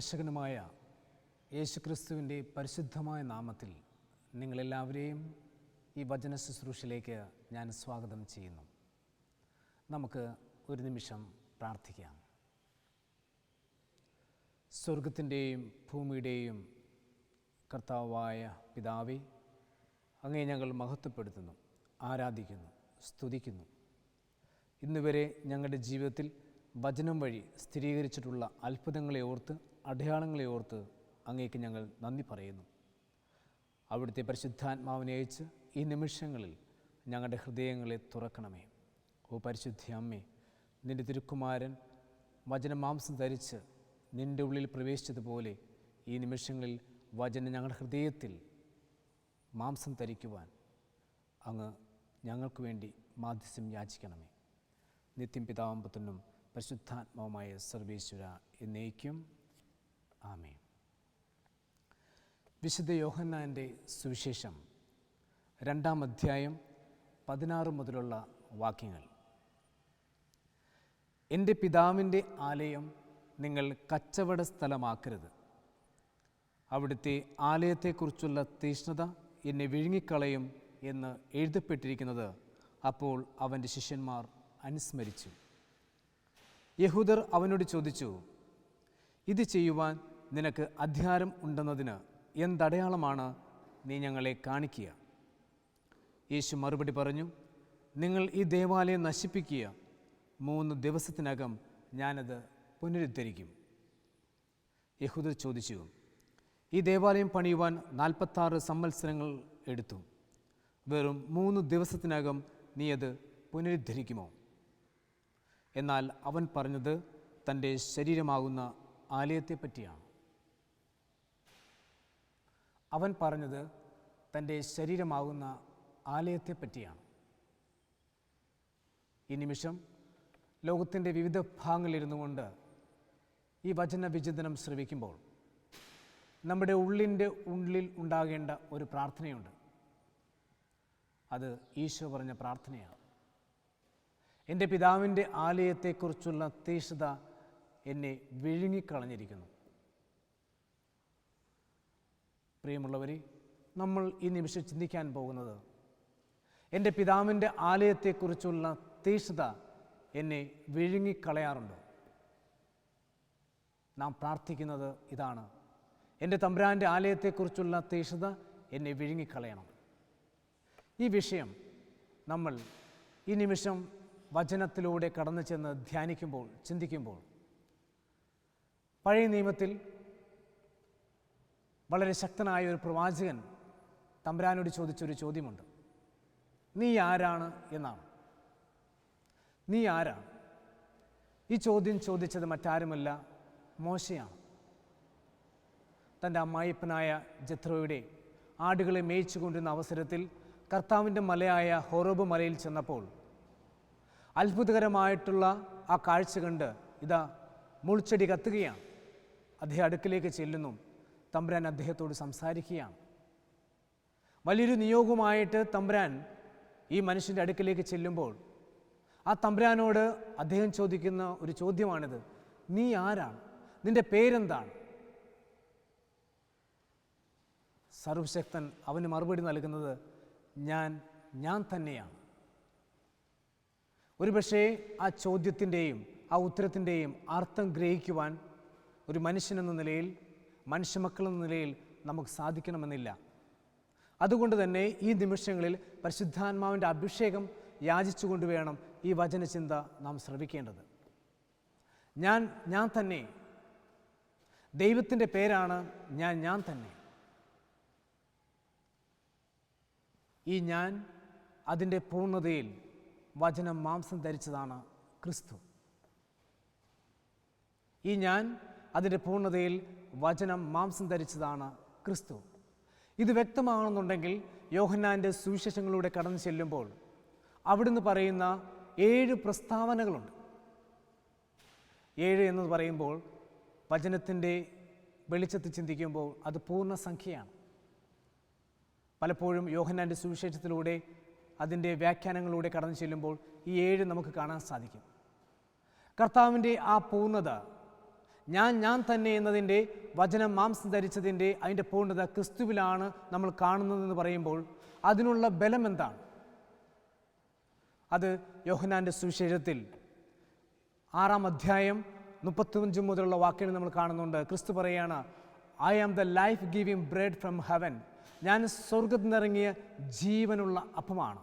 രക്ഷകനുമായ യേശുക്രിസ്തുവിന്റെ പരിശുദ്ധമായ നാമത്തിൽ നിങ്ങളെല്ലാവരെയും ഈ വചന ശുശ്രൂഷയിലേക്ക് ഞാൻ സ്വാഗതം ചെയ്യുന്നു. നമുക്ക് ഒരു നിമിഷം പ്രാർത്ഥിക്കാം. സ്വർഗത്തിന്റെയും ഭൂമിയുടെയും കർത്താവായ പിതാവേ അങ്ങേ ഞങ്ങൾ മഹത്വപ്പെടുത്തുന്നു ആരാധിക്കുന്നു സ്തുതിക്കുന്നു. ഇന്നുവരെ ഞങ്ങളുടെ ജീവിതത്തിൽ വചനം വഴി സ്ഥിരീകരിച്ചിട്ടുള്ള അത്ഭുതങ്ങളെ ഓർത്ത് അടയാളങ്ങളെ ഓർത്ത് അങ്ങേക്ക് ഞങ്ങൾ നന്ദി പറയുന്നു. അവിടുത്തെ പരിശുദ്ധാത്മാവിനെ അയച്ച് ഈ നിമിഷങ്ങളിൽ ഞങ്ങളുടെ ഹൃദയങ്ങളെ തുറക്കണമേ. ഓ പരിശുദ്ധി അമ്മേ നിന്റെ തിരുക്കുമാരൻ വചനമാംസം ധരിച്ച് നിന്റെ ഉള്ളിൽ പ്രവേശിച്ചതുപോലെ ഈ നിമിഷങ്ങളിൽ വചനം ഞങ്ങളുടെ ഹൃദയത്തിൽ മാംസം ധരിക്കുവാൻ അങ്ങ് ഞങ്ങൾക്ക് വേണ്ടി മാധ്യസ്യം യാചിക്കണമേ. നിത്യം പിതാവമ്പത്തിനും പരിശുദ്ധാത്മാവുമായ സർവേശ്വര എന്നേക്കും ആമേ വിശുദ്ധ യോഹന്നാന്റെ സുവിശേഷം രണ്ടാം അധ്യായം പതിനാറ് മുതലുള്ള വാക്യങ്ങൾ. എന്റെ പിതാവിന്റെ ആലയം നിങ്ങൾ കച്ചവട സ്ഥലമാക്കരുത്. അവിടുത്തെ ആലയത്തെക്കുറിച്ചുള്ള തീഷ്ണത എന്നെ വിഴുങ്ങിക്കളയും എന്ന് എഴുതപ്പെട്ടിരിക്കുന്നത് അപ്പോൾ അവന്റെ ശിഷ്യന്മാർ അനുസ്മരിച്ചു. യഹൂദർ അവനോട് ചോദിച്ചു ഇത് ചെയ്യുവാൻ നിനക്ക് അധികാരം ഉണ്ടെന്നതിന് എന്തടയാളമാണ് നീ ഞങ്ങളെ കാണിക്കുക? യേശു മറുപടി പറഞ്ഞു നിങ്ങൾ ഈ ദേവാലയം നശിപ്പിക്കുക. മൂന്ന് ദിവസത്തിനകം ഞാനത് പുനരുദ്ധരിക്കും. യഹൂദർ ചോദിച്ചു ഈ ദേവാലയം പണിയുവാൻ നാൽപ്പത്താറ് സംവത്സരങ്ങൾ എടുത്തു. വെറും മൂന്ന് ദിവസത്തിനകം നീ അത് പുനരുദ്ധരിക്കുമോ? എന്നാൽ അവൻ പറഞ്ഞത് തന്റെ ശരീരമാകുന്ന ആലയത്തെപ്പറ്റിയാണ്. അവൻ പറഞ്ഞത് തന്റെ ശരീരമാകുന്ന ആലയത്തെപ്പറ്റിയാണ്. ഈ നിമിഷം ലോകത്തിന്റെ വിവിധ ഭാഗങ്ങളിലിരുന്നു കൊണ്ട് ഈ വചന വിചിന്തനം ശ്രവിക്കുമ്പോൾ നമ്മുടെ ഉള്ളിന്റെ ഉള്ളിൽ ഉണ്ടാകേണ്ട ഒരു പ്രാർത്ഥനയുണ്ട്. അത് ഈശോ പറഞ്ഞ പ്രാർത്ഥനയാണ്. എന്റെ പിതാവിന്റെ ആലയത്തെക്കുറിച്ചുള്ള തീഷ്ണത എന്നെ വിഴുങ്ങിക്കളഞ്ഞിരിക്കുന്നു. പ്രിയമുള്ളവരെ നമ്മൾ ഈ നിമിഷം ചിന്തിക്കാൻ പോകുന്നത് എന്റെ പിതാവിന്റെ ആലയത്തെക്കുറിച്ചുള്ള തീഷ്ണത എന്നെ വിഴുങ്ങിക്കളയാറുണ്ട്. നാം പ്രാർത്ഥിക്കുന്നത് ഇതാണ്. എന്റെ തമ്പുരാന്റെ ആലയത്തെക്കുറിച്ചുള്ള തീഷ്ണത എന്നെ വിഴുങ്ങിക്കളയണം. ഈ വിഷയം നമ്മൾ ഈ നിമിഷം വചനത്തിലൂടെ കടന്നു ചെന്ന് ധ്യാനിക്കുമ്പോൾ ചിന്തിക്കുമ്പോൾ പഴയ നിയമത്തിൽ വളരെ ശക്തനായ ഒരു പ്രവാചകൻ തമ്പുരാനോട് ചോദിച്ചൊരു ചോദ്യമുണ്ട്. നീ ആരാണ് എന്നാണ്? നീ ആരാണ്? ഈ ചോദ്യം ചോദിച്ചത് മറ്റാരുമല്ല മോശയാണ്. തന്റെ അമ്മായിപ്പനായ ജത്രോയുടെ ആടുകളെ മേയിച്ചു കൊണ്ടിരുന്ന അവസരത്തിൽ കർത്താവിന്റെ മലയായ ഹൊറോബ് മലയിൽ ചെന്നപ്പോൾ അത്ഭുതകരമായിട്ടുള്ള ആ കാഴ്ച കണ്ട് ഇതാ മുൾച്ചെടി കത്തുകയാണ്. അദ്ദേഹം അടുക്കിലേക്ക് ചെല്ലുന്നു. തമ്പുരാൻ അദ്ദേഹത്തോട് സംസാരിക്കുകയാണ്. വലിയൊരു നിയോഗമായിട്ട് തമ്പുരാൻ ഈ മനുഷ്യന്റെ അടുക്കിലേക്ക് ചെല്ലുമ്പോൾ ആ തമ്പുരാനോട് അദ്ദേഹം ചോദിക്കുന്ന ഒരു ചോദ്യമാണിത്. നീ ആരാണ്? നിന്റെ പേരെന്താണ്? സർവശക്തൻ അവന് മറുപടി നൽകുന്നത് ഞാൻ ഞാൻ തന്നെയാണ്. ഒരുപക്ഷേ ആ ചോദ്യത്തിന്റെയും ആ ഉത്തരത്തിന്റെയും അർത്ഥം ഗ്രഹിക്കുവാൻ ഒരു മനുഷ്യനെന്ന നിലയിൽ മനുഷ്യമക്കളെന്ന നിലയിൽ നമുക്ക് സാധിക്കണമെന്നില്ല. അതുകൊണ്ട് തന്നെ ഈ നിമിഷങ്ങളിൽ പരിശുദ്ധാത്മാവിന്റെ അഭിഷേകം യാചിച്ചുകൊണ്ട് വേണം ഈ വചനചിന്ത നാം ശ്രവിക്കേണ്ടത്. ഞാൻ ഞാൻ തന്നെ. ദൈവത്തിന്റെ പേരാണ് ഞാൻ ഞാൻ തന്നെ. ഈ ഞാൻ അതിന്റെ പൂർണതയിൽ വചനം മാംസം ധരിച്ചതാണ് ക്രിസ്തു. ഈ ഞാൻ അതിന്റെ പൂർണതയിൽ വചനം മാംസം ധരിച്ചതാണ് ക്രിസ്തു. ഇത് വ്യക്തമാണെന്നുണ്ടെങ്കിൽ യോഹന്നാന്റെ സുവിശേഷങ്ങളിലൂടെ കടന്നു ചെല്ലുമ്പോൾ അവിടുന്ന് പറയുന്ന ഏഴ് പ്രസ്താവനകളുണ്ട്. ഏഴ് എന്ന് പറയുമ്പോൾ വചനത്തിന്റെ വെളിച്ചത്തിൽ ചിന്തിക്കുമ്പോൾ അത് പൂർണസംഖ്യയാണ് പലപ്പോഴും യോഹന്നാന്റെ സുവിശേഷത്തിലൂടെ അതിന്റെ വ്യാഖ്യാനങ്ങളിലൂടെ കടന്നു ചെല്ലുമ്പോൾ ഈ ഏഴ് നമുക്ക് കാണാൻ സാധിക്കും. കർത്താവിന്റെ ആ പൂർണത ഞാൻ ഞാൻ തന്നെ എന്നതിന്റെ വചനം മാംസം ധരിച്ചതിന്റെ അതിന്റെ പൂർണത ക്രിസ്തുവിലാണ് നമ്മൾ കാണുന്നതെന്ന് പറയുമ്പോൾ അതിനുള്ള ബലം എന്താണ്? അത് യോഹനാന്റെ സുവിശേഷത്തിൽ ആറാം അധ്യായം മുപ്പത്തിയഞ്ച് മുതലുള്ള വാക്കുകൾ നമ്മൾ കാണുന്നുണ്ട്. ക്രിസ്തു പറയാണ് I am the life giving bread from heaven ഞാൻ സ്വർഗത്തിൽ നിന്നിറങ്ങിയ ജീവനുള്ള അപ്പമാണ്.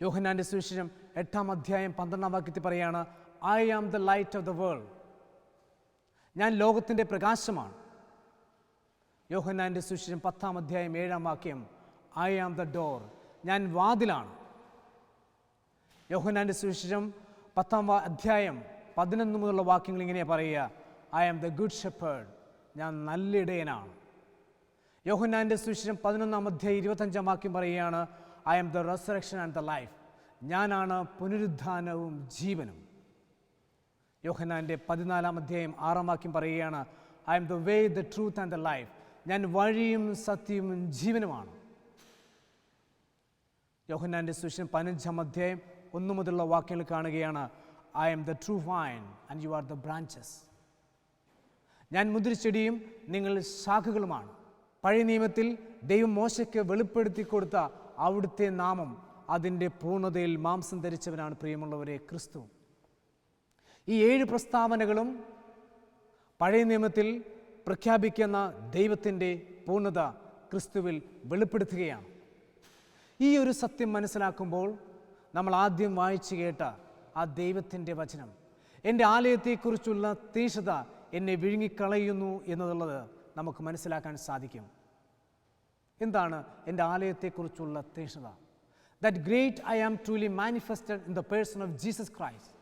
യോഹനാന്റെ സുവിശേഷം എട്ടാം അധ്യായം പന്ത്രണ്ടാം വാക്യത്തിൽ പറയാണ് I am the light of the world ഞാൻ ലോകത്തിന്റെ പ്രകാശമാണ്. യോഹന്നാന്റെ സുശേഷം പത്താം അധ്യായം ഏഴാം വാക്യം ഐ ആം ദ ഡോർ ഞാൻ വാതിലാണ്. യോഹന്നാന്റെ സുവിശേഷം പത്താം അധ്യായം പതിനൊന്ന് മുതലുള്ള വാക്യങ്ങൾ ഇങ്ങനെ പറയുക I am the good shepherd ഞാൻ നല്ല ഇടയനാണ് യോഹന്നാന്റെ സുവിശേഷം പതിനൊന്നാം അധ്യായം ഇരുപത്തഞ്ചാം വാക്യം പറയുകയാണ് I am the resurrection and the life ഞാനാണ് പുനരുദ്ധാനവും ജീവനും. യോഹന്നാന്റെ പതിനാലാം അധ്യായം ആറാം വാക്യം പറയുകയാണ് I am the way the truth and the life ഞാൻ വഴിയും സത്യവും ജീവനുമാണ്. യോഹന്നാന്റെ സുവിശേഷം പതിനഞ്ചാം അധ്യായം ഒന്നു മുതലുള്ള വാക്യങ്ങൾ കാണുകയാണ് I am the true vine and you are the branches ഞാൻ മുതിരിച്ചെടിയും നിങ്ങൾ ശാഖകളുമാണ്. പഴയ നിയമത്തിൽ ദൈവം മോശയ്ക്ക് വെളിപ്പെടുത്തി കൊടുത്ത അവിടുത്തെ നാമം അതിന്റെ പൂർണതയിൽ മാംസം ധരിച്ചവനാണ് പ്രിയമുള്ളവരെ ക്രിസ്തു. ഈ ഏഴ് പ്രസ്താവനകളും പഴയ നിയമത്തിൽ പ്രഖ്യാപിക്കുന്ന ദൈവത്തിന്റെ പൂർണത ക്രിസ്തുവിൽ വെളിപ്പെടുത്തുകയാണ്. ഈ ഒരു സത്യം മനസ്സിലാക്കുമ്പോൾ നമ്മൾ ആദ്യം വായിച്ചു കേട്ട ആ ദൈവത്തിന്റെ വചനം എന്റെ ആലയത്തെക്കുറിച്ചുള്ള തീക്ഷത എന്നെ വിഴുങ്ങിക്കളയുന്നു എന്നുള്ളത് നമുക്ക് മനസ്സിലാക്കാൻ സാധിക്കും. എന്താണ് എന്റെ ആലയത്തെക്കുറിച്ചുള്ള തീക്ഷത that great I am truly manifested in the person of Jesus Christ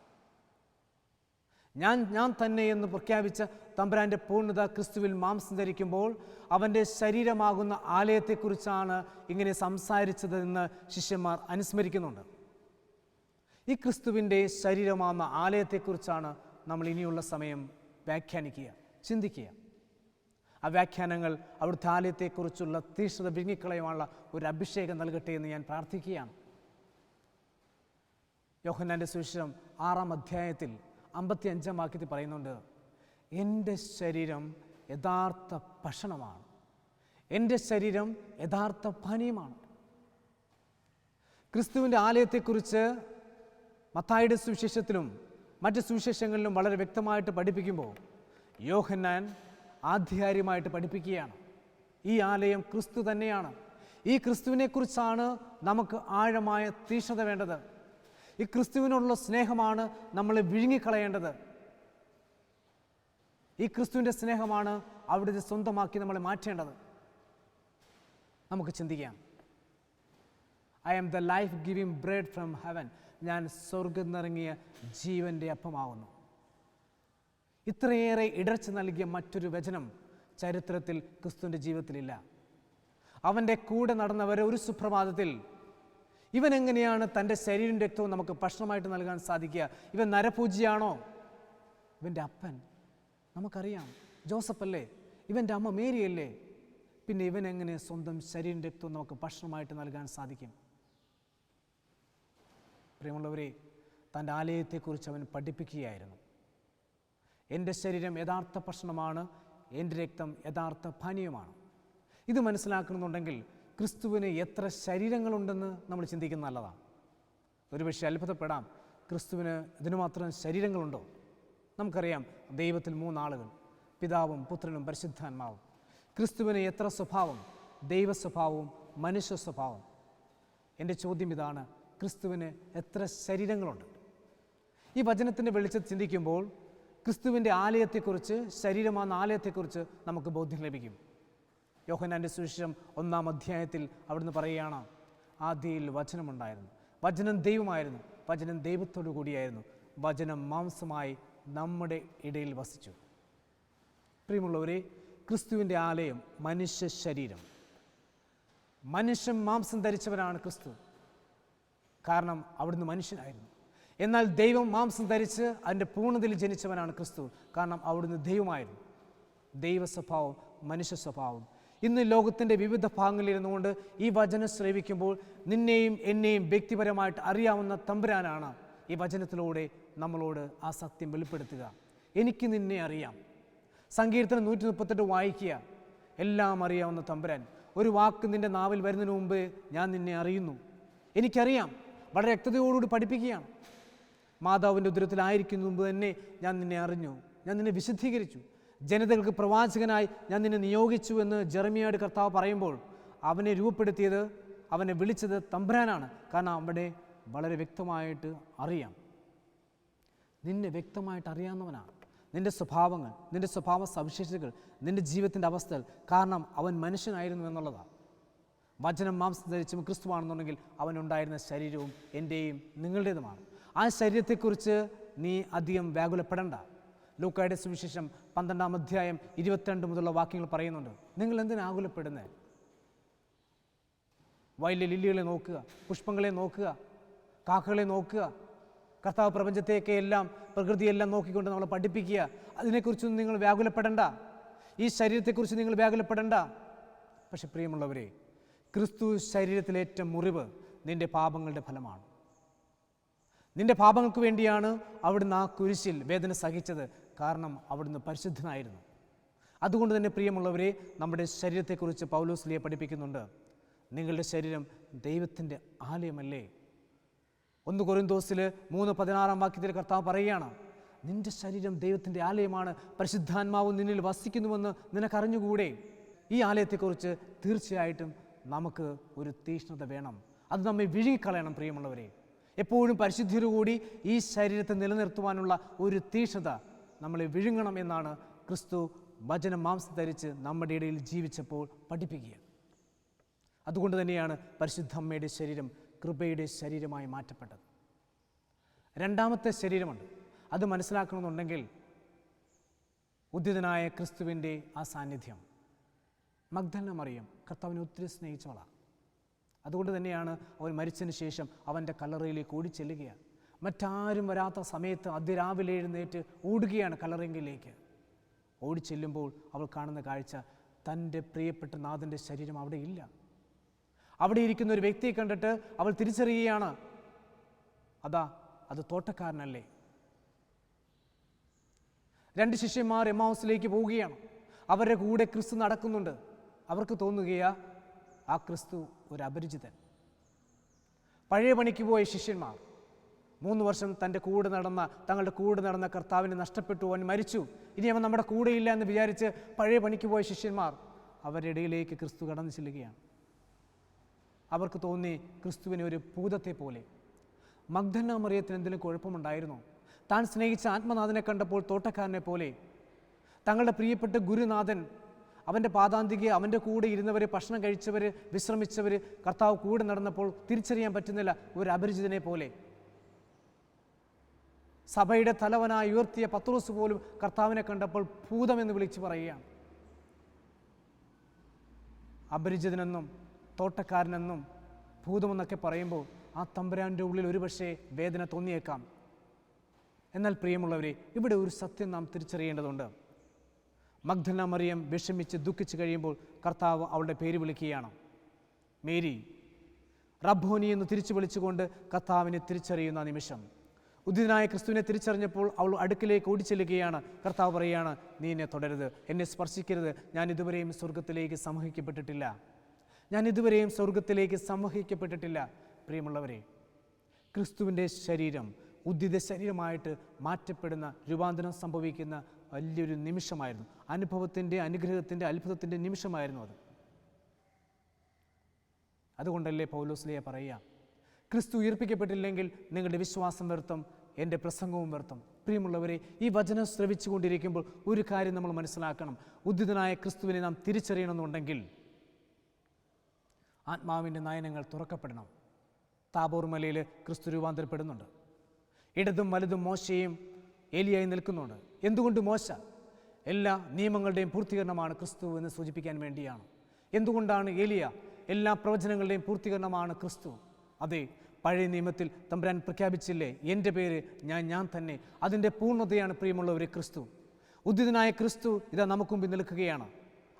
ഞാൻ ഞാൻ തന്നെ എന്ന് പ്രഖ്യാപിച്ച തമ്പുരാന്റെ പൂർണത ക്രിസ്തുവിൽ മാംസം ധരിക്കുമ്പോൾ അവന്റെ ശരീരമാകുന്ന ആലയത്തെക്കുറിച്ചാണ് ഇങ്ങനെ സംസാരിച്ചതെന്ന് ശിഷ്യന്മാർ അനുസ്മരിക്കുന്നുണ്ട്. ഈ ക്രിസ്തുവിന്റെ ശരീരമാകുന്ന ആലയത്തെക്കുറിച്ചാണ് നമ്മൾ ഇനിയുള്ള സമയം വ്യാഖ്യാനിക്കുക ചിന്തിക്കുക. ആ വ്യാഖ്യാനങ്ങൾ അവിടുത്തെ ആലയത്തെക്കുറിച്ചുള്ള തീഷ്ണത വിഴുങ്ങിക്കളയുവാനുള്ള ഒരു അഭിഷേകം നൽകട്ടെ എന്ന് ഞാൻ പ്രാർത്ഥിക്കുകയാണ്. യോഹന്നാന്റെ സുവിശേഷം ആറാം അധ്യായത്തിൽ അമ്പത്തി അഞ്ചാം വാക്യത്തിൽ പറയുന്നുണ്ട് എന്റെ ശരീരം യഥാർത്ഥ ഭക്ഷണമാണ്. എന്റെ ശരീരം യഥാർത്ഥ പാനീയമാണ്. ക്രിസ്തുവിന്റെ ആലയത്തെക്കുറിച്ച് മത്തായുടെ സുവിശേഷത്തിലും മറ്റ് സുവിശേഷങ്ങളിലും വളരെ വ്യക്തമായിട്ട് പഠിപ്പിക്കുമ്പോൾ യോഹന്നാൻ ആധികാരികമായിട്ട് പഠിപ്പിക്കുകയാണ് ഈ ആലയം ക്രിസ്തു തന്നെയാണ്. ഈ ക്രിസ്തുവിനെക്കുറിച്ചാണ് നമുക്ക് ആഴമായ തീഷ്ണത വേണ്ടത്. ഈ ക്രിസ്തുവിനോടുള്ള സ്നേഹമാണ് നമ്മളെ വിഴുങ്ങിക്കളയേണ്ടത്. ഈ ക്രിസ്തുവിന്റെ സ്നേഹമാണ് അവിടുത്തെ സ്വന്തമാക്കി നമ്മളെ മാറ്റേണ്ടത്. നമുക്ക് ചിന്തിക്കാം. I am the life giving bread from heaven ഞാൻ സ്വർഗം നിറങ്ങിയ ജീവന്റെ അപ്പമാവുന്നു ഇത്രയേറെ ഇടർച്ച നൽകിയ മറ്റൊരു വചനം ചരിത്രത്തിൽ ക്രിസ്തുവിന്റെ ജീവിതത്തിലില്ല. അവന്റെ കൂടെ നടന്നവരെ ഒരു സുപ്രഭാതത്തിൽ ഇവൻ എങ്ങനെയാണ് തന്റെ ശരീരം രക്തവും നമുക്ക് ഭക്ഷണമായിട്ട് നൽകാൻ സാധിക്കുക? ഇവൻ നരപൂജിയാണോ ഇവന്റെ അപ്പൻ. നമുക്കറിയാം. ജോസഫ് അല്ലേ? ഇവന്റെ അമ്മ മേരി അല്ലേ? പിന്നെ ഇവൻ എങ്ങനെ സ്വന്തം ശരീരം രക്തവും നമുക്ക് ഭക്ഷണമായിട്ട് നൽകാൻ സാധിക്കും? പ്രിയമുള്ളവരെ തന്റെ ആലയത്തെക്കുറിച്ച് അവൻ പഠിപ്പിക്കുകയായിരുന്നു. എന്റെ ശരീരം യഥാർത്ഥ ഭക്ഷണമാണ് എന്റെ രക്തം യഥാർത്ഥ പാനീയമാണ്. ഇത് മനസ്സിലാക്കണമെന്നുണ്ടെങ്കിൽ ക്രിസ്തുവിന് എത്ര ശരീരങ്ങളുണ്ടെന്ന് നമ്മൾ ചിന്തിക്കുന്ന നല്ലതാണ് ഒരുപക്ഷെ അത്ഭുതപ്പെടാം. ക്രിസ്തുവിന് ഇതിനുമാത്രം ശരീരങ്ങളുണ്ടോ? നമുക്കറിയാം ദൈവത്തിൽ മൂന്നാളുകൾ പിതാവും പുത്രനും പരിശുദ്ധാത്മാവും. ക്രിസ്തുവിന് എത്ര സ്വഭാവം? ദൈവ സ്വഭാവവും മനുഷ്യ സ്വഭാവം എന്റെ ചോദ്യം ഇതാണ് ക്രിസ്തുവിന് എത്ര ശരീരങ്ങളുണ്ട്? ഈ വചനത്തിന്റെ വെളിച്ചത്തിൽ ചിന്തിക്കുമ്പോൾ ക്രിസ്തുവിന്റെ ആലയത്തെക്കുറിച്ച് ശരീരമാകുന്ന ആലയത്തെക്കുറിച്ച് നമുക്ക് ബോധ്യം ലഭിക്കും. യോഹന്നാന്റെ സുവിശേഷം ഒന്നാം അധ്യായത്തിൽ അവിടുന്ന് പറയുകയാണ് ആദിയിൽ വചനമുണ്ടായിരുന്നു. വചനം ദൈവമായിരുന്നു. വചനം ദൈവത്തോടു കൂടിയായിരുന്നു. വചനം മാംസമായി നമ്മുടെ ഇടയിൽ വസിച്ചു. പ്രിയമുള്ളവരെ ക്രിസ്തുവിന്റെ ആലയം മനുഷ്യ ശരീരം. മനുഷ്യൻ മാംസം ധരിച്ചവനാണ് ക്രിസ്തു. കാരണം അവിടുന്ന് മനുഷ്യനായിരുന്നു. എന്നാൽ ദൈവം മാംസം ധരിച്ച് അതിന്റെ പൂർണതയിൽ ജനിച്ചവനാണ് ക്രിസ്തു. കാരണം അവിടുന്ന് ദൈവമായിരുന്നു. ദൈവ സ്വഭാവം മനുഷ്യ സ്വഭാവം. ഇന്ന് ലോകത്തിന്റെ വിവിധ ഭാഗങ്ങളിലിരുന്നുകൊണ്ട് ഈ വചനം ശ്രവിക്കുമ്പോൾ നിന്നെയും എന്നെയും വ്യക്തിപരമായിട്ട് അറിയാവുന്ന തമ്പുരാനാണ് ഈ വചനത്തിലൂടെ നമ്മളോട് ആ സത്യം വെളിപ്പെടുത്തുക. എനിക്ക് നിന്നെ അറിയാം. സങ്കീർത്തനം നൂറ്റി മുപ്പത്തെട്ട് വായിക്കുക. എല്ലാം അറിയാവുന്ന തമ്പുരാൻ. ഒരു വാക്ക് നിന്റെ നാവിൽ വരുന്നതിന് മുമ്പ് ഞാൻ നിന്നെ അറിയുന്നു. എനിക്കറിയാം. വളരെ വ്യക്തതയോടുകൂടി പഠിപ്പിക്കുകയാണ്. മാതാവിന്റെ ഉദരത്തിലായിരിക്കുന്ന മുമ്പ് തന്നെ ഞാൻ നിന്നെ അറിഞ്ഞു. ഞാൻ നിന്നെ വിശുദ്ധീകരിച്ചു. ജനതകൾക്ക് പ്രവാചകനായി ഞാൻ നിന്നെ നിയോഗിച്ചു എന്ന് ജെറമിയാട് കർത്താവ് പറയുമ്പോൾ അവനെ രൂപപ്പെടുത്തിയത് അവനെ വിളിച്ചത് തമ്പുരാനാണ്. കാരണം അവിടെ വളരെ വ്യക്തമായിട്ട് അറിയാം. നിന്നെ വ്യക്തമായിട്ട് അറിയാവുന്നവനാണ്. നിന്റെ സ്വഭാവങ്ങൾ നിന്റെ സ്വഭാവ സവിശേഷതകൾ നിന്റെ ജീവിതത്തിന്റെ അവസ്ഥകൾ. കാരണം അവൻ മനുഷ്യനായിരുന്നു എന്നുള്ളതാണ് വചനം മാംസം ധരിച്ചും ക്രിസ്തുവാണെന്നുണ്ടെങ്കിൽ അവനുണ്ടായിരുന്ന ശരീരവും എന്റെയും നിങ്ങളുടേതുമാണ്. ആ ശരീരത്തെക്കുറിച്ച് നീ അധികം വ്യാകുലപ്പെടണ്ട. ലൂക്കായുടെ സുവിശേഷം പന്ത്രണ്ടാം അധ്യായം ഇരുപത്തിരണ്ട് മുതലുള്ള വാക്യങ്ങൾ പറയുന്നുണ്ട്. നിങ്ങൾ എന്തിനാകുലപ്പെടുന്നത് വയലിലെ ലില്ലികളെ നോക്കുക പുഷ്പങ്ങളെ നോക്കുക കാക്കകളെ നോക്കുക. കർത്താവ് പ്രപഞ്ചത്തെയൊക്കെ എല്ലാം പ്രകൃതിയെല്ലാം നോക്കിക്കൊണ്ട് നമ്മളെ പഠിപ്പിക്കുക. അതിനെക്കുറിച്ചൊന്നും നിങ്ങൾ വ്യാകുലപ്പെടണ്ട. ഈ ശരീരത്തെക്കുറിച്ച് നിങ്ങൾ വ്യാകുലപ്പെടണ്ട. പക്ഷെ പ്രിയമുള്ളവരെ ക്രിസ്തു ശരീരത്തിലേറ്റ മുറിവ് നിന്റെ പാപങ്ങളുടെ ഫലമാണ്. നിന്റെ പാപങ്ങൾക്ക് വേണ്ടിയാണ് അവിടുന്ന് ആ കുരിശിൽ വേദന സഹിച്ചത്. കാരണം അവിടുന്ന് പരിശുദ്ധനായിരുന്നു. അതുകൊണ്ട് തന്നെ പ്രിയമുള്ളവരെ നമ്മുടെ ശരീരത്തെക്കുറിച്ച് പൗലോസ്ലിയെ പഠിപ്പിക്കുന്നുണ്ട്. നിങ്ങളുടെ ശരീരം ദൈവത്തിന്റെ ആലയമല്ലേ? ഒന്ന് കൊറിന്തോസിൽ മൂന്ന് പതിനാറാം വാക്യത്തിൽ കർത്താവ് പറയുകയാണ് നിന്റെ ശരീരം ദൈവത്തിന്റെ ആലയമാണ്. പരിശുദ്ധാത്മാവ് നിന്നിൽ വസിക്കുന്നുവെന്ന് നിനക്കറിഞ്ഞുകൂടെ? ഈ ആലയത്തെക്കുറിച്ച് തീർച്ചയായിട്ടും നമുക്ക് ഒരു തീഷ്ണത വേണം. അത് നമ്മെ വിഴുങ്ങിക്കളയണം പ്രിയമുള്ളവരെ. എപ്പോഴും പരിശുദ്ധിയോടുകൂടി ഈ ശരീരത്തെ നിലനിർത്തുവാനുള്ള ഒരു തീഷ്ണത നമ്മളെ വിഴുങ്ങണം എന്നാണ് ക്രിസ്തു വചനം മാംസം ധരിച്ച് നമ്മുടെ ഇടയിൽ ജീവിച്ചപ്പോൾ പഠിപ്പിക്കുക അതുകൊണ്ട് തന്നെയാണ് പരിശുദ്ധ അമ്മയുടെ ശരീരം കൃപയുടെ ശരീരമായി മാറ്റപ്പെട്ടത്. രണ്ടാമത്തെ ശരീരമുണ്ട്. അത് മനസ്സിലാക്കണമെന്നുണ്ടെങ്കിൽ ഉദ്യതനായ ക്രിസ്തുവിന്റെ ആ സാന്നിധ്യം. മഗ്ദലന മറിയം കർത്താവിനെ ഒത്തിരി സ്നേഹിച്ചവളാണ്. അതുകൊണ്ട് തന്നെയാണ് അവൻ മരിച്ചതിന് ശേഷം അവന്റെ കല്ലറയിലേക്ക് ഓടിച്ചെല്ലുകയാണ്. മറ്റാരും വരാത്ത സമയത്ത് അതിരാവിലെ എഴുന്നേറ്റ് ഓടുകയാണ് കല്ലറയെങ്കിലേക്ക് ഓടിച്ചെല്ലുമ്പോൾ അവൾ കാണുന്ന കാഴ്ച തന്റെ പ്രിയപ്പെട്ട നാഥന്റെ ശരീരം അവിടെ ഇല്ല. അവിടെ ഇരിക്കുന്ന ഒരു വ്യക്തിയെ കണ്ടിട്ട് അവൾ തിരിച്ചറിയുകയാണ്. അതാ അത് തോട്ടക്കാരനല്ലേ? രണ്ട് ശിഷ്യന്മാർ എമാവസിലേക്ക് പോവുകയാണ്. അവരുടെ കൂടെ ക്രിസ്തു നടക്കുന്നുണ്ട്. അവർക്ക് തോന്നുകയാ ആ ക്രിസ്തു ഒരു അപരിചിതൻ. പഴയ പണിക്ക് പോയ ശിഷ്യന്മാർ. മൂന്ന് വർഷം തന്റെ കൂടെ നടന്ന തങ്ങളുടെ കൂടെ നടന്ന കർത്താവിനെ നഷ്ടപ്പെട്ടു അവൻ മരിച്ചു. ഇനി അവൻ നമ്മുടെ കൂടെയില്ല എന്ന് വിചാരിച്ച് പഴയ പണിക്ക് പോയ ശിഷ്യന്മാർ അവരുടെ ഇടയിലേക്ക് ക്രിസ്തു കടന്നു ചെല്ലുകയാണ്. അവർക്ക് തോന്നി ക്രിസ്തുവിനെ ഒരു ഭൂതത്തെ പോലെ. മഗ്ധന മറിയത്തിന് എന്തെങ്കിലും കുഴപ്പമുണ്ടായിരുന്നോ? താൻ സ്നേഹിച്ച ആത്മനാഥനെ കണ്ടപ്പോൾ തോട്ടക്കാരനെ പോലെ. തങ്ങളുടെ പ്രിയപ്പെട്ട ഗുരുനാഥൻ അവന്റെ പാതാന്തിക അവന്റെ കൂടെ ഇരുന്നവർ ഭക്ഷണം കഴിച്ചവർ വിശ്രമിച്ചവർ കർത്താവ് കൂടെ നടന്നപ്പോൾ തിരിച്ചറിയാൻ പറ്റുന്നില്ല ഒരു അപരിചിതനെ പോലെ. സഭയുടെ തലവനായി ഉയർത്തിയ പത്രോസ് പോലും കർത്താവിനെ കണ്ടപ്പോൾ ഭൂതമെന്ന് വിളിച്ചു പറയുകയാണ്. അപരിചിതനെന്നും തോട്ടക്കാരനെന്നും ഭൂതമെന്നൊക്കെ പറയുമ്പോൾ ആ തമ്പുരാന്റെ ഉള്ളിൽ ഒരുപക്ഷെ വേദന തോന്നിയേക്കാം. എന്നാൽ പ്രിയമുള്ളവരെ ഇവിടെ ഒരു സത്യം നാം തിരിച്ചറിയേണ്ടതുണ്ട്. മഗ്ധന മറിയം വിഷമിച്ച് ദുഃഖിച്ച് കഴിയുമ്പോൾ കർത്താവ് അവളുടെ പേര് വിളിക്കുകയാണ്. മേരി റബ്ബോനി എന്ന് തിരിച്ചു വിളിച്ചുകൊണ്ട് കർത്താവിനെ തിരിച്ചറിയുന്ന നിമിഷം. ഉദിതനായ ക്രിസ്തുവിനെ തിരിച്ചറിഞ്ഞപ്പോൾ അവൾ അടുക്കിലേക്ക് ഓടിച്ചെല്ലുകയാണ്. കർത്താവ് പറയുകയാണ് നീ എന്നെ തുടരുത് എന്നെ സ്പർശിക്കരുത്. ഞാൻ ഇതുവരെയും സ്വർഗത്തിലേക്ക് സംവഹിക്കപ്പെട്ടിട്ടില്ല ഞാൻ ഇതുവരെയും സ്വർഗത്തിലേക്ക് സംവഹിക്കപ്പെട്ടിട്ടില്ല പ്രിയമുള്ളവരെ ക്രിസ്തുവിന്റെ ശരീരം ഉദ്ധിത ശരീരമായിട്ട് മാറ്റപ്പെടുന്ന രൂപാന്തരം സംഭവിക്കുന്ന വലിയൊരു നിമിഷമായിരുന്നു. അനുഭവത്തിന്റെ അനുഗ്രഹത്തിന്റെ അത്ഭുതത്തിന്റെ നിമിഷമായിരുന്നു അത്. അതുകൊണ്ടല്ലേ പൗലോസ്ലിയ പറയുക ക്രിസ്തു ഉയർപ്പിക്കപ്പെട്ടില്ലെങ്കിൽ നിങ്ങളുടെ വിശ്വാസം വ്യർത്ഥം എന്റെ പ്രസംഗവും വ്യർത്ഥം. പ്രിയമുള്ളവരെ ഈ വചനം ശ്രവിച്ചുകൊണ്ടിരിക്കുമ്പോൾ ഒരു കാര്യം നമ്മൾ മനസ്സിലാക്കണം. ഉദ്ധിതനായ ക്രിസ്തുവിനെ നാം തിരിച്ചറിയണമെന്നുണ്ടെങ്കിൽ ആത്മാവിന്റെ നയനങ്ങൾ തുറക്കപ്പെടണം. താബോർ മലയിൽ ക്രിസ്തു രൂപാന്തരപ്പെടുന്നുണ്ട്. ഇടതും വലുതും മോശയും ഏലിയായി നിൽക്കുന്നുണ്ട്. എന്തുകൊണ്ട് മോശ? എല്ലാ നിയമങ്ങളുടെയും പൂർത്തീകരണമാണ് ക്രിസ്തു എന്ന് സൂചിപ്പിക്കാൻ വേണ്ടിയാണ്. എന്തുകൊണ്ടാണ് ഏലിയ? എല്ലാ പ്രവചനങ്ങളുടെയും പൂർത്തീകരണമാണ് ക്രിസ്തു. അതെ പഴയ നിയമത്തിൽ തമ്പുരാൻ പ്രഖ്യാപിച്ചില്ലേ? എന്റെ പേര് ഞാൻ ഞാൻ തന്നെ. അതിന്റെ പൂർണതയാണ് പ്രിയമുള്ളവരെ ക്രിസ്തു. ഉദിതനായ ക്രിസ്തു ഇതാ നമുക്ക് മുമ്പിൽ നിൽക്കുകയാണ്.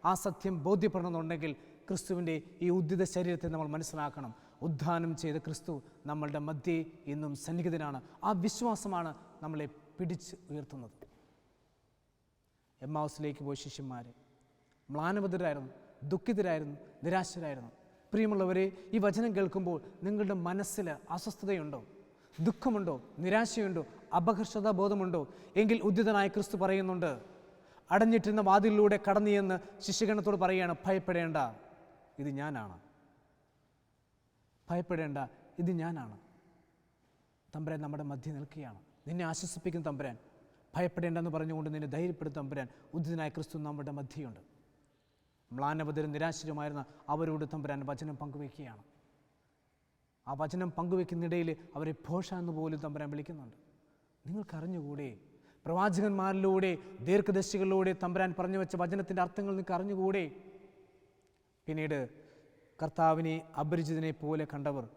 ആ സത്യം ബോധ്യപ്പെടണമെന്നുണ്ടെങ്കിൽ ക്രിസ്തുവിന്റെ ഈ ഉദ്ധിത ശരീരത്തെ നമ്മൾ മനസ്സിലാക്കണം. ഉദ്ധാനം ചെയ്ത ക്രിസ്തു നമ്മളുടെ മധ്യേ ഇന്നും സന്നിഹിതനാണ്. ആ വിശ്വാസമാണ് നമ്മളെ പിടിച്ച് ഉയർത്തുന്നത്. എം ഹൗസിലേക്ക് പോയ ശിഷ്യന്മാർ മ്ലാനബദ്ധരായിരുന്നു ദുഃഖിതരായിരുന്നു നിരാശരായിരുന്നു. പ്രിയമുള്ളവരെ ഈ വചനം കേൾക്കുമ്പോൾ നിങ്ങളുടെ മനസ്സിൽ അസ്വസ്ഥതയുണ്ടോ? ദുഃഖമുണ്ടോ? നിരാശയുണ്ടോ? അപകർഷതാ ബോധമുണ്ടോ എങ്കിൽ ഉദ്യതനായ ക്രിസ്തു പറയുന്നുണ്ട് അടഞ്ഞിട്ടിരുന്ന വാതിലിലൂടെ കടന്നു എന്ന് ശിഷ്യഗണത്തോട് പറയുകയാണ് ഭയപ്പെടേണ്ട ഇത് ഞാനാണ്. ഭയപ്പെടേണ്ട ഇത് ഞാനാണ്. തമ്പുരാൻ നമ്മുടെ മധ്യ നിൽക്കുകയാണ്. നിന്നെ ആശ്വസിപ്പിക്കുന്ന തമ്പുരാൻ ഭയപ്പെടേണ്ടെന്ന് പറഞ്ഞുകൊണ്ട് നിന്നെ ധൈര്യപ്പെടുത്തും തമ്പുരാൻ ഉദ്ധിതനായ ക്രിസ്തു നമ്മുടെ മധ്യയുണ്ട് മ്ലാനബദരും നിരാശരുമായിരുന്ന അവരോട് തമ്പുരാൻ വചനം പങ്കുവെക്കുകയാണ് ആ വചനം പങ്കുവെക്കുന്നിടയിൽ അവരെ ഭോഷ എന്ന് പോലും തമ്പുരാൻ വിളിക്കുന്നുണ്ട്. നിങ്ങൾക്കറിഞ്ഞുകൂടെ? പ്രവാചകന്മാരിലൂടെ ദീർഘദശികളിലൂടെ തമ്പുരാൻ പറഞ്ഞു വെച്ച വചനത്തിന്റെ അർത്ഥങ്ങൾ നിങ്ങൾക്ക് അറിഞ്ഞുകൂടെ പിന്നീട് കർത്താവിനെ അപരിചിതനെ പോലെ കണ്ടവർ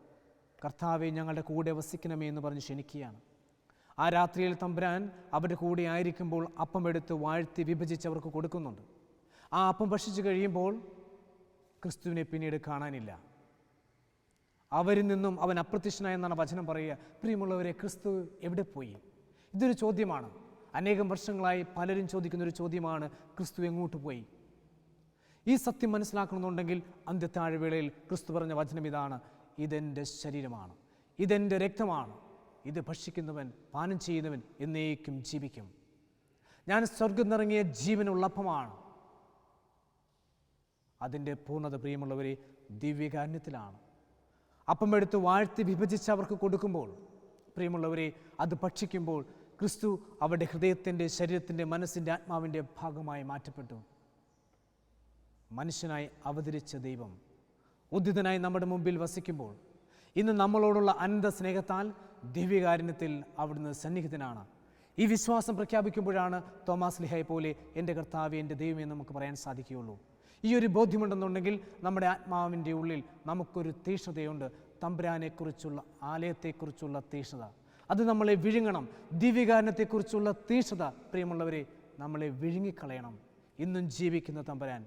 കർത്താവെ ഞങ്ങളുടെ കൂടെ വസിക്കണമേ എന്ന് പറഞ്ഞ് ക്ഷണിക്കുകയാണ്. ആ രാത്രിയിൽ തമ്പുരാൻ അവരുടെ കൂടെ ആയിരിക്കുമ്പോൾ അപ്പം എടുത്ത് വാഴ്ത്തി വിഭജിച്ച് അവർക്ക് കൊടുക്കുന്നുണ്ട്. ആ അപ്പം ഭക്ഷിച്ചു കഴിയുമ്പോൾ ക്രിസ്തുവിനെ പിന്നീട് കാണാനില്ല. അവരിൽ നിന്നും അവൻ അപ്രത്യക്ഷനായെന്നാണ് വചനം പറയുക. പ്രിയമുള്ളവരെ ക്രിസ്തു എവിടെ പോയി? ഇതൊരു ചോദ്യമാണ്. അനേകം വർഷങ്ങളായി പലരും ചോദിക്കുന്ന ഒരു ചോദ്യമാണ് ക്രിസ്തു എങ്ങോട്ട് പോയി? ഈ സത്യം മനസ്സിലാക്കണമെന്നുണ്ടെങ്കിൽ അന്ത്യത്താഴ്വേളയിൽ ക്രിസ്തു പറഞ്ഞ വചനം ഇതാണ്. ഇതെന്റെ ശരീരമാണ്. ഇതെന്റെ രക്തമാണ്. ഇത് ഭക്ഷിക്കുന്നവൻ പാനം ചെയ്യുന്നവൻ എന്നേക്കും ജീവിക്കും. ഞാൻ സ്വർഗം നിറങ്ങിയ ജീവനുള്ള അപ്പമാണ്. അതിന്റെ പൂർണത പ്രിയമുള്ളവരെ ദിവ്യകാരുണ്യത്തിലാണ്. അപ്പം എടുത്ത് വാഴ്ത്തി വിഭജിച്ച് അവർക്ക് കൊടുക്കുമ്പോൾ പ്രിയമുള്ളവരെ അത് ഭക്ഷിക്കുമ്പോൾ ക്രിസ്തു അവരുടെ ഹൃദയത്തിന്റെ ശരീരത്തിന്റെ മനസ്സിന്റെ ആത്മാവിന്റെ ഭാഗമായി മാറ്റപ്പെട്ടു. മനുഷ്യനായി അവതരിച്ച ദൈവം ഉദ്ധിതനായി നമ്മുടെ മുമ്പിൽ വസിക്കുമ്പോൾ ഇന്ന് നമ്മളോടുള്ള അനന്ത സ്നേഹത്താൽ ദിവ്യകാരുണ്യത്തിൽ അവിടുന്ന് സന്നിഹിതനാണ്. ഈ വിശ്വാസം പ്രഖ്യാപിക്കുമ്പോഴാണ് തോമാസ് ലിഹയെ പോലെ എന്റെ കർത്താവ് എന്റെ ദൈവമേ നമുക്ക് പറയാൻ സാധിക്കുകയുള്ളൂ. ഈ ഒരു ബോധ്യമുണ്ടെന്നുണ്ടെങ്കിൽ നമ്മുടെ ആത്മാവിന്റെ ഉള്ളിൽ നമുക്കൊരു തീഷ്ണതയുണ്ട്. തമ്പുരാനെക്കുറിച്ചുള്ള ആലയത്തെക്കുറിച്ചുള്ള തീഷ്ണത. അത് നമ്മളെ വിഴുങ്ങണം. ദിവ്യകാരണത്തെക്കുറിച്ചുള്ള തീഷ്ണത പ്രിയമുള്ളവരെ നമ്മളെ വിഴുങ്ങിക്കളയണം. ഇന്നും ജീവിക്കുന്ന തമ്പുരാൻ.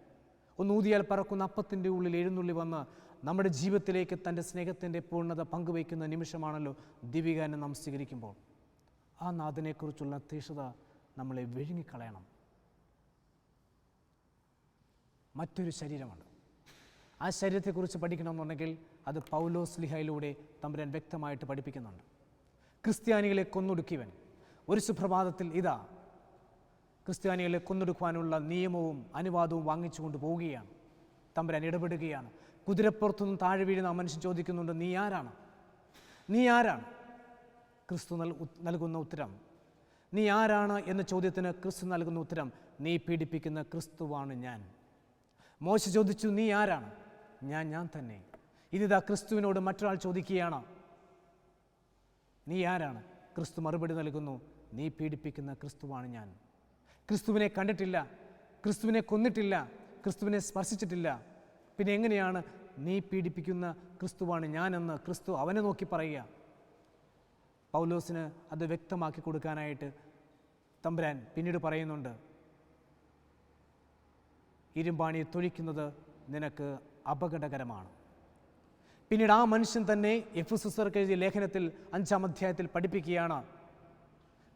ഒന്ന് ഊതിയാൽ പറക്കുന്ന അപ്പത്തിന്റെ ഉള്ളിൽ എഴുന്നള്ളി വന്ന് നമ്മുടെ ജീവിതത്തിലേക്ക് തന്റെ സ്നേഹത്തിന്റെ പൂർണത പങ്കുവയ്ക്കുന്ന നിമിഷമാണല്ലോ ദിവ്യകാരനെ നാം സ്വീകരിക്കുമ്പോൾ. ആ നാഥനെക്കുറിച്ചുള്ള തീഷ്ണത നമ്മളെ വിഴുങ്ങിക്കളയണം. മറ്റൊരു ശരീരമാണ് ആ ശരീരത്തെക്കുറിച്ച് പഠിക്കണമെന്നുണ്ടെങ്കിൽ അത് പൗലോസ് ലിഹയിലൂടെ തമ്പുരാൻ വ്യക്തമായിട്ട് പഠിപ്പിക്കുന്നുണ്ട്. ക്രിസ്ത്യാനികളെ കൊന്നൊടുക്കിയവൻ. ഒരു സുപ്രഭാതത്തിൽ ഇതാ ക്രിസ്ത്യാനികളെ കൊന്നൊടുക്കുവാനുള്ള നിയമവും അനുവാദവും വാങ്ങിച്ചുകൊണ്ട് പോവുകയാണ്. തമ്പുരാൻ ഇടപെടുകയാണ്. കുതിരപ്പുറത്തുനിന്ന് താഴെ വീഴുന്ന ആ മനുഷ്യൻ ചോദിക്കുന്നുണ്ട് നീ ആരാണ്? നീ ആരാണ്? ക്രിസ്തു നൽ നൽകുന്ന ഉത്തരം നീ ആരാണ്? എന്ന ചോദ്യത്തിന് ക്രിസ്തു നൽകുന്ന ഉത്തരം നീ പീഡിപ്പിക്കുന്ന ക്രിസ്തുവാണ് ഞാൻ. മോശ ചോദിച്ചു നീ ആരാണ്? ഞാൻ ഞാൻ തന്നെ. ഇനിതാ ക്രിസ്തുവിനോട് മറ്റൊരാൾ ചോദിക്കുകയാണ്. നീ ആരാണ്? ക്രിസ്തു മറുപടി നൽകുന്നു നീ പീഡിപ്പിക്കുന്ന ക്രിസ്തുവാണ് ഞാൻ. ക്രിസ്തുവിനെ കണ്ടിട്ടില്ല ക്രിസ്തുവിനെ കൊന്നിട്ടില്ല ക്രിസ്തുവിനെ സ്പർശിച്ചിട്ടില്ല. പിന്നെ എങ്ങനെയാണ് നീ പീഡിപ്പിക്കുന്ന ക്രിസ്തുവാണ് ഞാനെന്ന് ക്രിസ്തു അവനെ നോക്കി പറയുക. പൗലോസിന് അത് വ്യക്തമാക്കി കൊടുക്കാനായിട്ട് തമ്പുരാൻ പിന്നീട് പറയുന്നുണ്ട്. ഇരുമ്പാണി തൊഴിക്കുന്നത് നിനക്ക് അപകടകരമാണ്. പിന്നീട് ആ മനുഷ്യൻ തന്നെ എഫ് സുസർക്ക് എഴുതിയ ലേഖനത്തിൽ അഞ്ചാം അധ്യായത്തിൽ പഠിപ്പിക്കുകയാണ്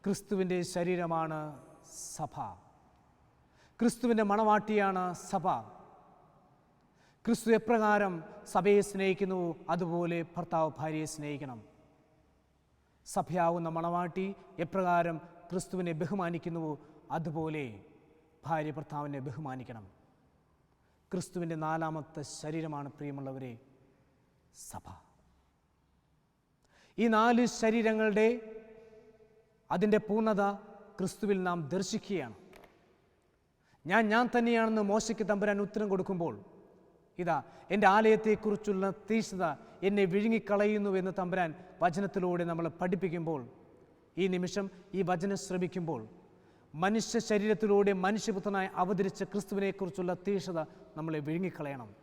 ക്രിസ്തുവിന്റെ ശരീരമാണ് സഭ. ക്രിസ്തുവിന്റെ മണവാട്ടിയാണ് സഭ. ക്രിസ്തു എപ്രകാരം സഭയെ സ്നേഹിക്കുന്നു അതുപോലെ ഭർത്താവ് ഭാര്യയെ സ്നേഹിക്കണം. സഭയാവുന്ന മണവാട്ടി എപ്രകാരം ക്രിസ്തുവിനെ ബഹുമാനിക്കുന്നുവോ അതുപോലെ ഭാര്യ ഭർത്താവിനെ ബഹുമാനിക്കണം. ക്രിസ്തുവിന്റെ നാലാമത്തെ ശരീരമാണ് പ്രിയമുള്ളവരെ സഭ. ഈ നാല് ശരീരങ്ങളുടെ അതിന്റെ പൂർണത ക്രിസ്തുവിൽ നാം ദർശിക്കുകയാണ്. ഞാൻ ഞാൻ തന്നെയാണെന്ന് മോശയ്ക്ക് തമ്പുരാൻ ഉത്തരം കൊടുക്കുമ്പോൾ ഇതാ എന്റെ ആലയത്തെക്കുറിച്ചുള്ള തീഷ്ണത എന്നെ വിഴുങ്ങിക്കളയുന്നു എന്ന് തമ്പുരാൻ വചനത്തിലൂടെ നമ്മൾ പഠിപ്പിക്കുമ്പോൾ ഈ നിമിഷം ഈ വചനം ശ്രമിക്കുമ്പോൾ മനുഷ്യ ശരീരത്തിലൂടെ മനുഷ്യപുത്രനായി അവതരിച്ച ക്രിസ്തുവിനെക്കുറിച്ചുള്ള തീക്ഷത നമ്മളെ വിഴുങ്ങിക്കളയണം.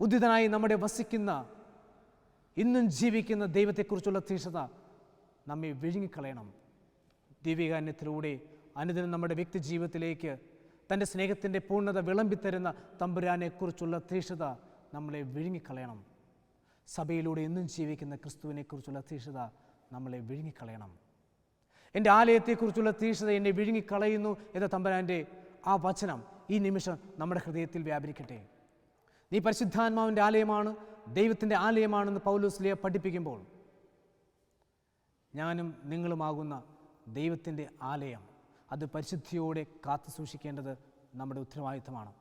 ഉദിതനായി നമ്മുടെ വസിക്കുന്ന ഇന്നും ജീവിക്കുന്ന ദൈവത്തെക്കുറിച്ചുള്ള തീക്ഷത നമ്മെ വിഴുങ്ങിക്കളയണം. ദിവ്യകാന്യത്തിലൂടെ അനുദിനം നമ്മുടെ വ്യക്തി ജീവിതത്തിലേക്ക് തന്റെ സ്നേഹത്തിന്റെ പൂർണത വിളമ്പിത്തരുന്ന തമ്പുരാനെക്കുറിച്ചുള്ള തീക്ഷത നമ്മളെ വിഴുങ്ങിക്കളയണം. സഭയിലൂടെ ഇന്നും ജീവിക്കുന്ന ക്രിസ്തുവിനെക്കുറിച്ചുള്ള തീക്ഷത നമ്മളെ വിഴുങ്ങിക്കളയണം. എന്റെ ആലയത്തെക്കുറിച്ചുള്ള തീഷ്ണത എന്നെ വിഴുങ്ങിക്കളയുന്നു എന്ന തമ്പുരാന്റെ ആ വചനം ഈ നിമിഷം നമ്മുടെ ഹൃദയത്തിൽ വ്യാപരിക്കട്ടെ. നീ പരിശുദ്ധാത്മാവിന്റെ ആലയമാണ് ദൈവത്തിന്റെ ആലയമാണെന്ന് പൗലോസ്ലിയ പഠിപ്പിക്കുമ്പോൾ ഞാനും നിങ്ങളുമാകുന്ന ദൈവത്തിന്റെ ആലയം അത് പരിശുദ്ധിയോടെ കാത്തു സൂക്ഷിക്കേണ്ടത് നമ്മുടെ ഉത്തരവാദിത്തമാണ്.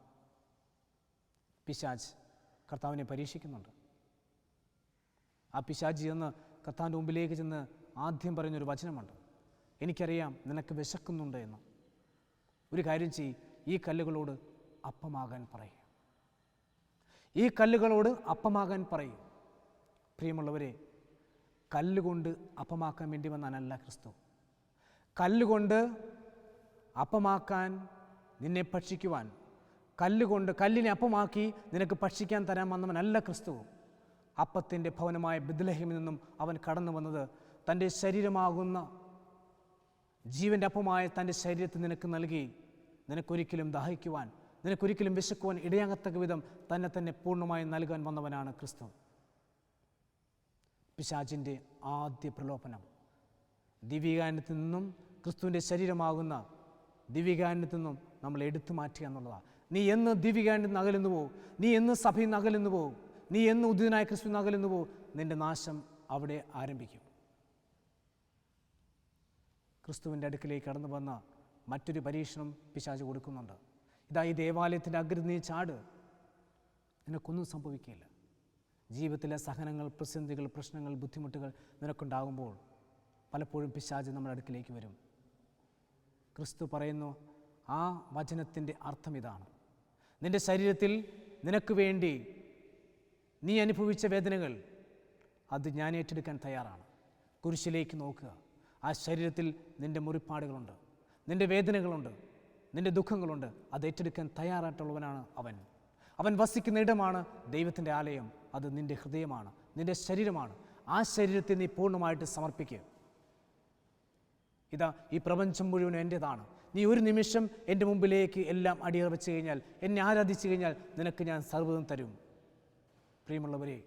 പിശാജ് കർത്താവിനെ പരീക്ഷിക്കുന്നുണ്ട്. ആ പിശാജ് ചെന്ന് കർത്താവിന്റെ മുമ്പിലേക്ക് ചെന്ന് ആദ്യം പറയുന്നൊരു വചനമുണ്ട്. എനിക്കറിയാം നിനക്ക് വിശക്കുന്നുണ്ട് എന്ന്. ഒരു കാര്യം ചെയ് ഈ കല്ലുകളോട് അപ്പമാകാൻ പറയും. ഈ കല്ലുകളോട് അപ്പമാകാൻ പറയും. പ്രിയമുള്ളവരെ കല്ലുകൊണ്ട് അപ്പമാക്കാൻ വേണ്ടി വന്നാനല്ല ക്രിസ്തു. കല്ലുകൊണ്ട് അപ്പമാക്കാൻ നിന്നെ ഭക്ഷിക്കുവാൻ കല്ലുകൊണ്ട് കല്ലിനെ അപ്പമാക്കി നിനക്ക് ഭക്ഷിക്കാൻ തരാൻ വന്നവനല്ല ക്രിസ്തു. അപ്പത്തിന്റെ ഭവനമായ ബിദ്ലഹിമിൽ നിന്നും അവൻ കടന്നു വന്നത് തന്റെ ശരീരമാകുന്ന ജീവന്റെ അപ്പമായ തന്റെ ശരീരത്തെ നിനക്ക് നൽകി നിനക്കൊരിക്കലും ദാഹിക്കുവാൻ നിനക്കൊരിക്കലും വിശക്കുവാൻ ഇടയാകത്തക്ക വിധം തന്നെ തന്നെ പൂർണമായി നൽകാൻ വന്നവനാണ് ക്രിസ്തു. പിശാചിന്റെ ആദ്യ പ്രലോഭനം. ദിവ്യകാനത്തിൽ നിന്നും ക്രിസ്തുവിന്റെ ശരീരമാകുന്ന ദിവ്യകാനത്തിൽ നിന്നും നമ്മൾ എടുത്തു മാറ്റുക എന്നുള്ളതാണ് നീ എന്ന് ദിവ്യകാനത്തിൽ നിന്ന് അകലുന്നു പോകും നീ എന്ന് സഭയിൽ നിന്ന് അകലുന്നു പോകും നീ എന്ന് ഉദിതനായ ക്രിസ്തു നിന്ന് അകലുന്നു പോകും നിന്റെ നാശം അവിടെ ആരംഭിക്കും. ക്രിസ്തുവിന്റെ അടുക്കിലേക്ക് കടന്നു വന്ന മറ്റൊരു പരീക്ഷണം പിശാച് കൊടുക്കുന്നുണ്ട്. ഇതാ ഈ ദേവാലയത്തിന്റെ അഗ്രതി ചാട്. നിനക്കൊന്നും സംഭവിക്കില്ല. ജീവിതത്തിലെ സഹനങ്ങൾ പ്രതിസന്ധികൾ പ്രശ്നങ്ങൾ ബുദ്ധിമുട്ടുകൾ നിനക്കുണ്ടാകുമ്പോൾ പലപ്പോഴും പിശാജ് നമ്മുടെ അടുക്കിലേക്ക് വരും. ക്രിസ്തു പറയുന്നു ആ വചനത്തിന്റെ അർത്ഥം ഇതാണ്. നിന്റെ ശരീരത്തിൽ നിനക്ക് വേണ്ടി നീ അനുഭവിച്ച വേദനകൾ അത് ഞാൻ ഏറ്റെടുക്കാൻ തയ്യാറാണ്. കുരിശിലേക്ക് നോക്കുക. ആ ശരീരത്തിൽ നിന്റെ മുറിപ്പാടുകളുണ്ട് നിന്റെ വേദനകളുണ്ട് നിന്റെ ദുഃഖങ്ങളുണ്ട്. അത് ഏറ്റെടുക്കാൻ തയ്യാറായിട്ടുള്ളവനാണ് അവൻ. അവൻ വസിക്കുന്ന ഇടമാണ് ദൈവത്തിന്റെ ആലയം. അത് നിന്റെ ഹൃദയമാണ് നിന്റെ ശരീരമാണ്. ആ ശരീരത്തെ നീ പൂർണമായിട്ട് സമർപ്പിക്കുക ഇതാ ഈ പ്രപഞ്ചം മുഴുവനും എന്റേതാണ്. നീ ഒരു നിമിഷം എന്റെ മുമ്പിലേക്ക് എല്ലാം അടിയറ വെച്ച് കഴിഞ്ഞാൽ എന്നെ ആരാധിച്ചു കഴിഞ്ഞാൽ നിനക്ക് ഞാൻ സർവതും തരും. പ്രിയമുള്ളവരെ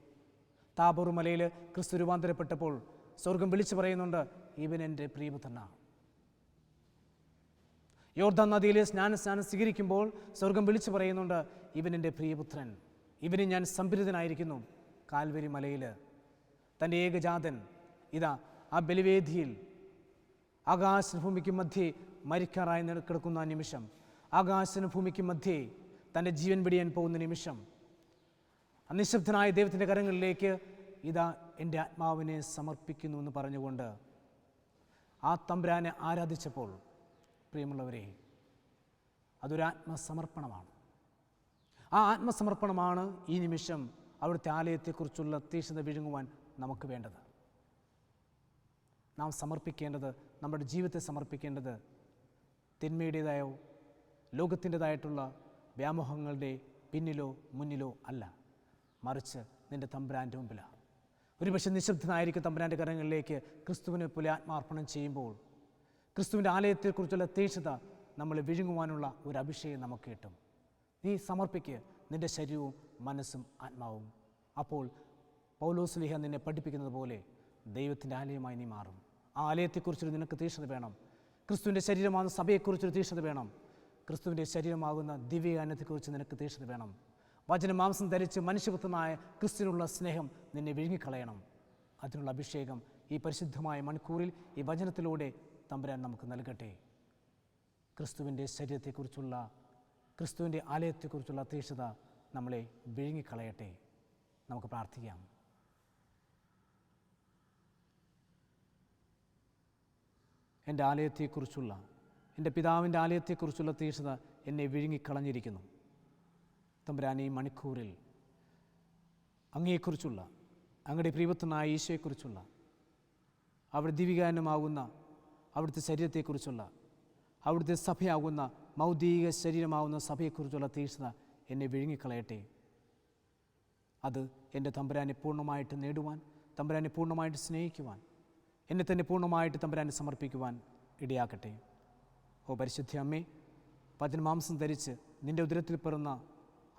താബൂർ മലയിൽ ക്രിസ്തു രൂപാന്തരപ്പെട്ടപ്പോൾ സ്വർഗം വിളിച്ചു പറയുന്നുണ്ട് ഇവൻ എന്റെ പ്രിയപുത്രനാണ്. നദിയിലെ സ്നാന സ്നാനം സ്വീകരിക്കുമ്പോൾ സ്വർഗം വിളിച്ചു പറയുന്നുണ്ട് ഇവൻ എന്റെ പ്രിയപുത്രൻ. ഇവന് ഞാൻ സംഭരിതനായിരിക്കുന്നു കാൽവരി മലയിൽ. തന്റെ ഏകജാതൻ ഇതാ ആ ബലിവേദിയിൽ ആകാശ ഭൂമിക്ക് മധ്യേ മരിക്കാറായി കിടക്കുന്ന നിമിഷം. ആകാശന് ഭൂമിക്ക് മധ്യേ തന്റെ ജീവൻ വെടിയാൻ പോകുന്ന നിമിഷം. നിശബ്ദനായ ദൈവത്തിന്റെ കരങ്ങളിലേക്ക് ഇതാ എന്റെ ആത്മാവിനെ സമർപ്പിക്കുന്നു എന്ന് പറഞ്ഞുകൊണ്ട് ആ തമ്പ്രാനെ ആരാധിച്ചപ്പോൾ പ്രിയമുള്ളവരെ അതൊരു ആത്മസമർപ്പണമാണ്. ആ ആത്മസമർപ്പണമാണ് ഈ നിമിഷം അവിടുത്തെ ആലയത്തെക്കുറിച്ചുള്ള തീക്ഷ്ണത വിഴുങ്ങുവാൻ നമുക്ക് വേണ്ടത്. നാം സമർപ്പിക്കേണ്ടത് നമ്മുടെ ജീവിതത്തെ സമർപ്പിക്കേണ്ടത് തിന്മയുടേതായോ ലോകത്തിന്റെതായിട്ടുള്ള വ്യാമോഹങ്ങളുടെ പിന്നിലോ മുന്നിലോ അല്ല. മറിച്ച് നിന്റെ തമ്പുരാന്റെ മുമ്പിലാണ് ഒരുപക്ഷെ നിശബ്ദനായിരിക്കും തമ്പുരാന്റെ കരങ്ങളിലേക്ക് ക്രിസ്തുവിനെ പോലെ ആത്മാർപ്പണം ചെയ്യുമ്പോൾ. ക്രിസ്തുവിന്റെ ആലയത്തെക്കുറിച്ചുള്ള തീക്ഷത നമ്മൾ വിഴുങ്ങുവാനുള്ള ഒരു അഭിഷേകം നമുക്ക് കിട്ടും. നീ സമർപ്പിക്കുക നിന്റെ ശരീരവും മനസ്സും ആത്മാവും. അപ്പോൾ പൗലോസ്ലിഹ നിന്നെ പഠിപ്പിക്കുന്നത് പോലെ ദൈവത്തിന്റെ ആലയമായി നീ മാറും. ആ ആലയത്തെക്കുറിച്ചൊരു നിനക്ക് തീക്ഷണത വേണം. ക്രിസ്തുവിന്റെ ശരീരമാകുന്ന സഭയെക്കുറിച്ചൊരു തീക്ഷണത വേണം. ക്രിസ്തുവിന്റെ ശരീരമാകുന്ന ദിവ്യ ആനത്തെക്കുറിച്ച് നിനക്ക് തീക്ഷണത വേണം. വചനമാംസം ധരിച്ച് മനുഷ്യപുത്രനായ ക്രിസ്തുവിനുള്ള സ്നേഹം നിന്നെ വിഴുങ്ങിക്കളയണം. അതിനുള്ള അഭിഷേകം ഈ പരിശുദ്ധമായ മണിക്കൂറിൽ ഈ വചനത്തിലൂടെ തമ്പുരാൻ നമുക്ക് നൽകട്ടെ. ക്രിസ്തുവിന്റെ ശരീരത്തെക്കുറിച്ചുള്ള ക്രിസ്തുവിന്റെ ആലയത്തെക്കുറിച്ചുള്ള തീക്ഷത നമ്മളെ വിഴുങ്ങിക്കളയട്ടെ. നമുക്ക് പ്രാർത്ഥിക്കാം. എന്റെ ആലയത്തെക്കുറിച്ചുള്ള എന്റെ പിതാവിന്റെ ആലയത്തെക്കുറിച്ചുള്ള തീക്ഷത എന്നെ വിഴുങ്ങിക്കളഞ്ഞിരിക്കുന്നു. തമ്പുരാൻ ഈ മണിക്കൂറിൽ അങ്ങയെക്കുറിച്ചുള്ള അങ്ങയുടെ പ്രിയപുത്രനായ ഈശോയെക്കുറിച്ചുള്ള അവിടെ ദിവികാനമാകുന്ന അവിടുത്തെ ശരീരത്തെക്കുറിച്ചുള്ള അവിടുത്തെ സഭയാകുന്ന മൗദിക ശരീരമാകുന്ന സഭയെക്കുറിച്ചുള്ള തീക്ഷ്ണത എന്നെ വിഴുങ്ങിക്കളയട്ടെ. അത് എന്റെ തമ്പുരാനെ പൂർണമായിട്ട് നേടുവാൻ തമ്പുരാനെ പൂർണമായിട്ട് സ്നേഹിക്കുവാൻ എന്നെ തന്നെ പൂർണമായിട്ട് തമ്പുരാനെ സമർപ്പിക്കുവാൻ ഇടയാക്കട്ടെ ഓ പരിശുദ്ധി അമ്മേ പതിന് മാംസം ധരിച്ച് നിന്റെ ഉദരത്തിൽ പിറന്ന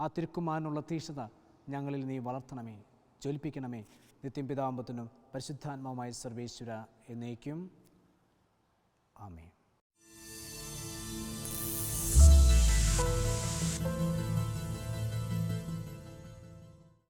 ആ തിരുക്കുമാനുള്ള തീക്ഷ്ണത ഞങ്ങളിൽ നീ വളർത്തണമേ ജ്വലിപ്പിക്കണമേ. നിത്യം പിതാമ്പത്തിനും പരിശുദ്ധാത്മാവുമായ സർവേശ്വര എന്നേക്കും. ആമേൻ.